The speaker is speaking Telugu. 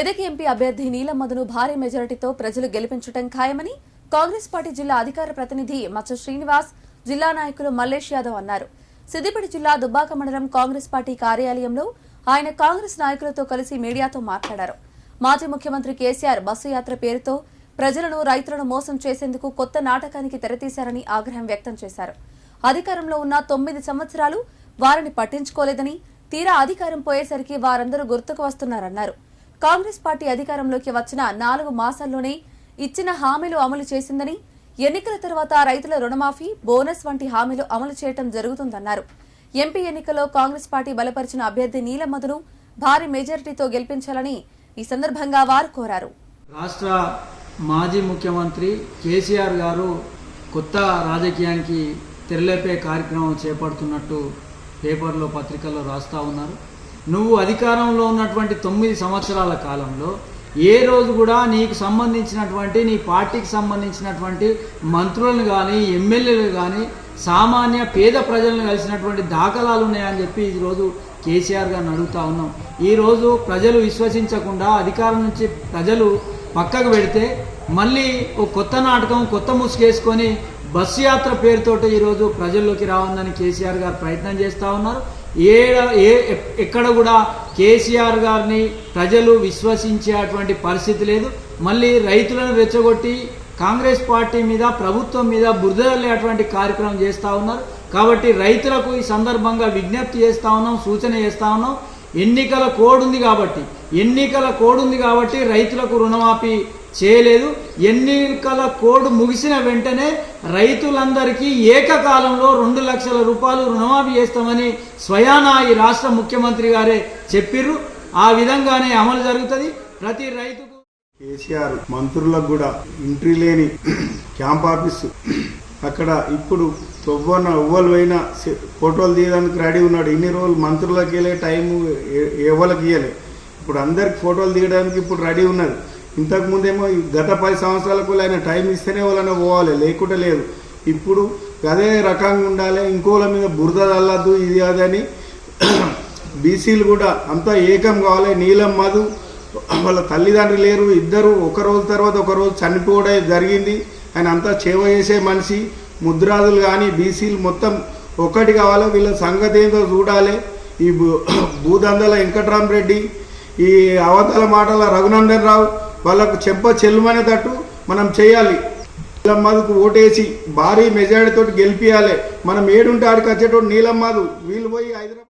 మెదక్ ఎంపీ అభ్యర్థి నీలమ్మదును భారీ మెజారిటీతో ప్రజలు గెలిపించడం ఖాయమని కాంగ్రెస్ పార్టీ జిల్లా అధికార ప్రతినిధి మచ్చ శ్రీనివాస్ జిల్లా నాయకులు మల్లేష్ యాదవ్ అన్నారు. సిద్దిపేట జిల్లా దుబ్బాక మండలం కాంగ్రెస్ పార్టీ కార్యాలయంలో ఆయన కాంగ్రెస్ నాయకులతో కలిసి మీడియాతో మాట్లాడారు. మాజీ ముఖ్యమంత్రి కేసీఆర్ బస్సు యాత్ర పేరుతో ప్రజలను రైతులను మోసం చేసేందుకు కొత్త నాటకానికి తెరతీశారని ఆగ్రహం వ్యక్తం చేశారు. అధికారంలో ఉన్న తొమ్మిది సంవత్సరాలు వారిని పట్టించుకోలేదని తీరా అధికారం పోయేసరికి వారందరూ గుర్తుకు వస్తున్నారన్నారు. కాంగ్రెస్ పార్టీ అధికారంలోకి వచ్చిన నాలుగు మాసాల్లోనే ఇచ్చిన హామీలు అమలు చేసిందని ఎన్నికల తర్వాత రైతుల రుణమాఫీ బోనస్ వంటి హామీలు అమలు చేయటం జరుగుతుందన్నారు. ఎంపీ ఎన్నికల్లో కాంగ్రెస్ పార్టీ బలపరిచిన అభ్యర్థి నీలమ్మధును భారీ మెజారిటీతో గెలిపించాలని ఈ సందర్భంగా వారు కోరారు. రాష్ట్ర మాజీ ముఖ్యమంత్రి కేసీఆర్ గారు కొత్త రాజకీయానికి తెరలేపే కార్యక్రమం చేపడుతున్నట్టు పేపర్లో పత్రికల్లో రాస్తూ ఉన్నారు. నువ్వు అధికారంలో ఉన్నటువంటి తొమ్మిది సంవత్సరాల కాలంలో ఏ రోజు కూడా నీకు సంబంధించినటువంటి నీ పార్టీకి సంబంధించినటువంటి మంత్రులను కానీ ఎమ్మెల్యేలు కానీ సామాన్య పేద ప్రజలను కలిసినటువంటి దాఖలాలు ఉన్నాయని చెప్పి ఈరోజు కేసీఆర్ గారిని అడుగుతా ఉన్నాం. ఈరోజు ప్రజలు విశ్వసించకుండా అధికారం నుంచి ప్రజలు పక్కకు పెడితే మళ్ళీ ఓ కొత్త నాటకం కొత్త ముసుగేసుకొని బస్సు యాత్ర పేరుతోటి ఈరోజు ప్రజల్లోకి రావాలని కేసీఆర్ గారు ప్రయత్నం చేస్తూ ఉన్నారు. ఏడ ఏ ఎక్కడ కూడా కేసీఆర్ గారిని ప్రజలు విశ్వసించేటువంటి పరిస్థితి లేదు. మళ్ళీ రైతులను రెచ్చగొట్టి కాంగ్రెస్ పార్టీ మీద ప్రభుత్వం మీద బురదలేటువంటి కార్యక్రమం చేస్తూ ఉన్నారు. కాబట్టి రైతులకు ఈ సందర్భంగా విజ్ఞప్తి చేస్తూ ఉన్నాం సూచన చేస్తూ ఉన్నాం. ఎన్నికల కోడ్ ఉంది కాబట్టి ఎన్నికల కోడ్ ఉంది కాబట్టి రైతులకు రుణమాఫీ చేయలేదు. ఎన్నికల కోడ్ ముగిసిన వెంటనే రైతులందరికీ ఏకకాలంలో రెండు లక్షల రూపాయలు రుణమాఫీ చేస్తామని స్వయానా ఈ రాష్ట్ర ముఖ్యమంత్రి గారే చెప్పిర్రు. ఆ విధంగానే అమలు జరుగుతుంది. ప్రతి రైతుకు కేసీఆర్ మంత్రులకు కూడా ఎంట్రీ లేని క్యాంప్ ఆఫీసు అక్కడ ఇప్పుడు తొవ్వన ఎవ్వరు పోయినా ఫోటోలు తీయడానికి రెడీ ఉన్నాడు. ఇన్ని రోజులు మంత్రులకు ఇవ్వలే టైము ఎవరికి ఇవ్వలే ఇప్పుడు అందరికి ఫోటోలు తీయడానికి ఇప్పుడు రెడీ ఉన్నది. ఇంతకుముందేమో గత పది సంవత్సరాలకు ఆయన టైం ఇస్తేనే వాళ్ళని పోవాలి లేకుంటే లేదు. ఇప్పుడు అదే రకంగా ఉండాలి ఇంకోళ్ళ మీద బురద చల్లద్దు ఇది అదని బీసీలు కూడా అంతా ఏకం కావాలి. నీలం మధు వాళ్ళ తల్లిదండ్రులు లేరు ఇద్దరు ఒక రోజు తర్వాత ఒక రోజు చనిపోవడం జరిగింది. ఆయన అంతా చేవ చేసే మనిషి ముద్రాదులు కానీ బీసీలు మొత్తం ఒక్కటి కావాలో? వీళ్ళ సంగతి ఏందో చూడాలి. ఈ భూ- భూదందల వెంకట్రామరెడ్డి ఈ అవతల మాటల రఘునందన్ రావు వాళ్ళకు చెంప చెల్లుమనేటట్టు మనం చేయాలి. నీలమ్మకు ఓటేసి భారీ మెజారిటీతో గెలిపియాలి. మనం ఏడుంటే ఆడికి వచ్చేటోడు నీలమ్మదు. వీళ్ళు పోయి హైదరాబాద్